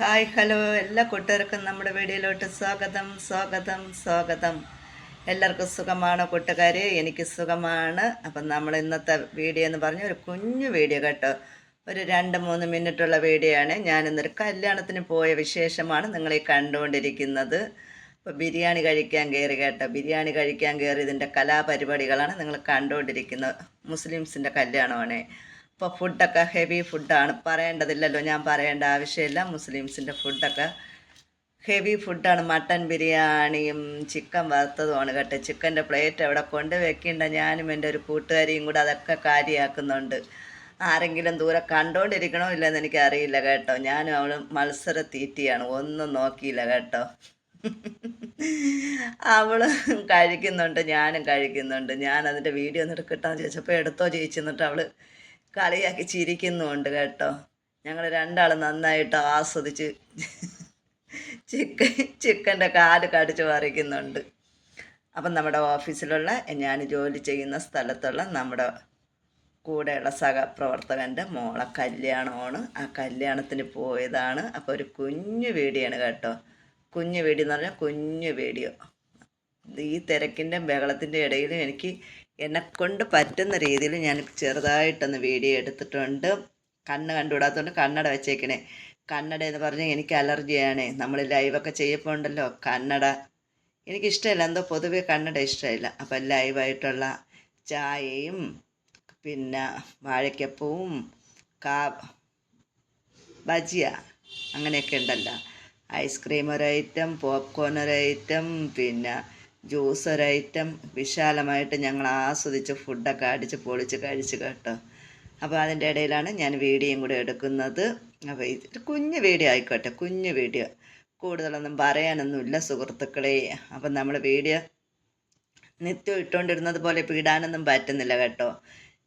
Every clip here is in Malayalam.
ഹായ് ഹലോ എല്ലാ കൂട്ടുകാർക്കും നമ്മുടെ വീഡിയോയിലോട്ട് സ്വാഗതം സ്വാഗതം സ്വാഗതം. എല്ലാവർക്കും സുഖമാണ് കൂട്ടുകാരെ? എനിക്ക് സുഖമാണ്. അപ്പം നമ്മൾ ഇന്നത്തെ വീഡിയോ എന്ന് പറഞ്ഞ ഒരു കുഞ്ഞു വീഡിയോ കേട്ടോ. ഒരു രണ്ട് മൂന്ന് മിനിറ്റുള്ള വീഡിയോ ആണ്. ഞാനിന്നൊരു കല്യാണത്തിന് പോയ വിശേഷമാണ് നിങ്ങൾ ഈ കണ്ടുകൊണ്ടിരിക്കുന്നത്. അപ്പോൾ ബിരിയാണി കഴിക്കാൻ കയറി കേട്ടോ. ബിരിയാണി കഴിക്കാൻ കയറി ഇതിന്റെ കലാപരിപാടികളാണ് നിങ്ങൾ കണ്ടുകൊണ്ടിരിക്കുന്നത്. മുസ്ലിംസിന്റെ കല്യാണമാണ്. അപ്പോൾ ഫുഡൊക്കെ ഹെവി ഫുഡാണ് പറയേണ്ടതില്ലല്ലോ ഞാൻ പറയേണ്ട ആവശ്യമില്ല. മുസ്ലിംസിന്റെ ഫുഡൊക്കെ ഹെവി ഫുഡാണ് മട്ടൻ ബിരിയാണിയും ചിക്കൻ വറുത്തതുമാണ് കേട്ടോ. ചിക്കന്റെ പ്ലേറ്റ് അവിടെ കൊണ്ട് വെക്കേണ്ട. ഞാനും എന്റെ ഒരു കൂട്ടുകാരിയും കൂടെ അതൊക്കെ കാര്യമാക്കുന്നുണ്ട് ആരെങ്കിലും ദൂരെ കണ്ടോണ്ടിരിക്കണോ ഇല്ലെന്ന് എനിക്ക് അറിയില്ല കേട്ടോ. ഞാനും അവൾ മത്സര തീറ്റിയാണ്. ഒന്നും നോക്കിയില്ല കേട്ടോ. അവൾ കഴിക്കുന്നുണ്ട് ഞാനും കഴിക്കുന്നുണ്ട്. ഞാൻ അതിന്റെ വീഡിയോ ഒന്ന് എടുക്കട്ടെന്ന് ചോദിച്ചപ്പോൾ എടുത്തോ ചേച്ചി എന്നിട്ട് അവൾ കളിയാക്കി ചിരിക്കുന്നുണ്ട് കേട്ടോ. ഞങ്ങൾ രണ്ടാൾ നന്നായിട്ട് ആസ്വദിച്ച് ചിക്കൻ ചിക്കന്റെ കാൽ കടിച്ച് പറിക്കുന്നുണ്ട്. അപ്പം നമ്മുടെ ഓഫീസിലുള്ള ഞാൻ ജോലി ചെയ്യുന്ന സ്ഥലത്തുള്ള നമ്മുടെ കൂടെയുള്ള സഹപ്രവർത്തകന്റെ മോളെ കല്യാണമാണ്. ആ കല്യാണത്തിന് പോയതാണ്. അപ്പോൾ ഒരു കുഞ്ഞു വീടിയാണ് കേട്ടോ. കുഞ്ഞു വീഡിയോ എന്ന് പറഞ്ഞാൽ കുഞ്ഞു വീടിയോ ഈ തിരക്കിന്റെ ബഹളത്തിന്റെ ഇടയിൽ എനിക്ക് എന്നെക്കൊണ്ട് പറ്റുന്ന രീതിയിൽ ഞാൻ ചെറുതായിട്ടൊന്ന് വീഡിയോ എടുത്തിട്ടുണ്ട്. കണ്ണ് കണ്ടുവിടാത്തതുകൊണ്ട് കണ്ണട വെച്ചേക്കണേ. കണ്ണട എന്ന് പറഞ്ഞാൽ എനിക്ക് അലർജിയാണ്. നമ്മൾ ലൈവൊക്കെ ചെയ്യപ്പോൾ ഉണ്ടല്ലോ കണ്ണട. എനിക്കിഷ്ടമില്ല. എന്തോ പൊതുവെ കണ്ണട ഇഷ്ടമില്ല. അപ്പം ലൈവായിട്ടുള്ള ചായയും പിന്നെ വാഴയ്ക്കപ്പവും കാ ബജിയ അങ്ങനെയൊക്കെ ഉണ്ടല്ലോ. Ice cream item popcorn item പിന്നെ ജ്യൂസ് ഒരൈറ്റം വിശാലമായിട്ട് ഞങ്ങൾ ആസ്വദിച്ച് ഫുഡൊക്കെ അടിച്ച് പൊളിച്ച് കഴിച്ച് കേട്ടോ. അപ്പോൾ അതിന്റെ ഇടയിലാണ് ഞാൻ വീഡിയോയും കൂടെ എടുക്കുന്നത്. അപ്പോൾ ഇത് കുഞ്ഞ് വീഡിയോ ആയിക്കോട്ടെ കുഞ്ഞ് വീഡിയോ. കൂടുതലൊന്നും പറയാനൊന്നുമില്ല സുഹൃത്തുക്കളെ. അപ്പം നമ്മൾ വീഡിയോ നിത്യം ഇട്ടുകൊണ്ടിരുന്നത് പോലെ ഇപ്പോൾ ഇടാനൊന്നും പറ്റുന്നില്ല കേട്ടോ.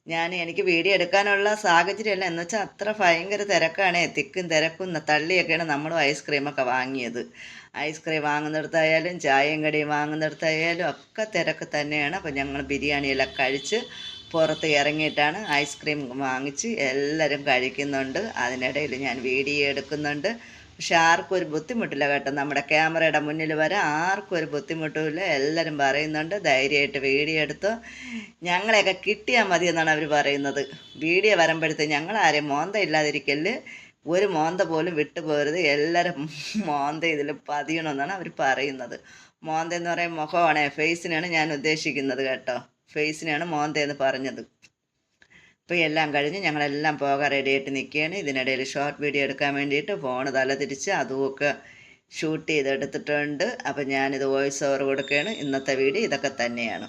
ഞാൻ എനിക്ക് വീഡിയോ എടുക്കാനുള്ള സാഹചര്യമല്ല. എന്ന് വെച്ചാൽ അത്ര ഭയങ്കര തിരക്കാണ് തിക്കും തിരക്കും. തള്ളിയൊക്കെയാണ് നമ്മളും ഐസ്ക്രീമൊക്കെ വാങ്ങിയത്. ഐസ്ക്രീം വാങ്ങുന്നിടത്തായാലും ചായയും കടിയും വാങ്ങുന്നിടത്തായാലും ഒക്കെ തിരക്ക് തന്നെയാണ്. അപ്പോൾ ഞങ്ങൾ ബിരിയാണിയെല്ലാം കഴിച്ച് പുറത്ത് ഇറങ്ങിയിട്ടാണ് ഐസ്ക്രീം വാങ്ങിച്ച് എല്ലാവരും കഴിക്കുന്നുണ്ട്. അതിനിടയിൽ ഞാൻ വീഡിയോ എടുക്കുന്നുണ്ട്. പക്ഷെ ആർക്കും ഒരു ബുദ്ധിമുട്ടില്ല കേട്ടോ. നമ്മുടെ ക്യാമറയുടെ മുന്നിൽ വരെ ആർക്കും ഒരു ബുദ്ധിമുട്ടുമില്ല. എല്ലാവരും പറയുന്നുണ്ട്. ധൈര്യമായിട്ട് വീഡിയോ എടുത്തു. ഞങ്ങളെയൊക്കെ കിട്ടിയാൽ മതി എന്നാണ് അവർ പറയുന്നത്. വീഡിയോ വരുമ്പോഴത്തെ ഞങ്ങൾ ആരെയും മോന്ത ഇല്ലാതിരിക്കൽ. ഒരു മോന്ത പോലും വിട്ടുപോരുത്. എല്ലാവരും മോന്ത ഇതിൽ പതിയണമെന്നാണ് അവർ പറയുന്നത്. മോന്ത എന്ന് പറയുമ്പോൾ മുഖമാണ് ഫേസിനാണ് ഞാൻ ഉദ്ദേശിക്കുന്നത് കേട്ടോ. ഫേസിനാണ് മോന്ത എന്ന് പറഞ്ഞത്. ഇപ്പോൾ എല്ലാം കഴിഞ്ഞ് ഞങ്ങളെല്ലാം പോകാൻ റെഡിയായിട്ട് നിൽക്കുകയാണ്. ഇതിനിടയിൽ ഷോർട്ട് വീഡിയോ എടുക്കാൻ വേണ്ടിയിട്ട് ഫോൺ തല തിരിച്ച് അതുമൊക്കെ ഷൂട്ട് ചെയ്തെടുത്തിട്ടുണ്ട്. അപ്പം ഞാനിത് വോയിസ് ഓവർ കൊടുക്കുകയാണ്. ഇന്നത്തെ വീഡിയോ ഇതൊക്കെ തന്നെയാണ്.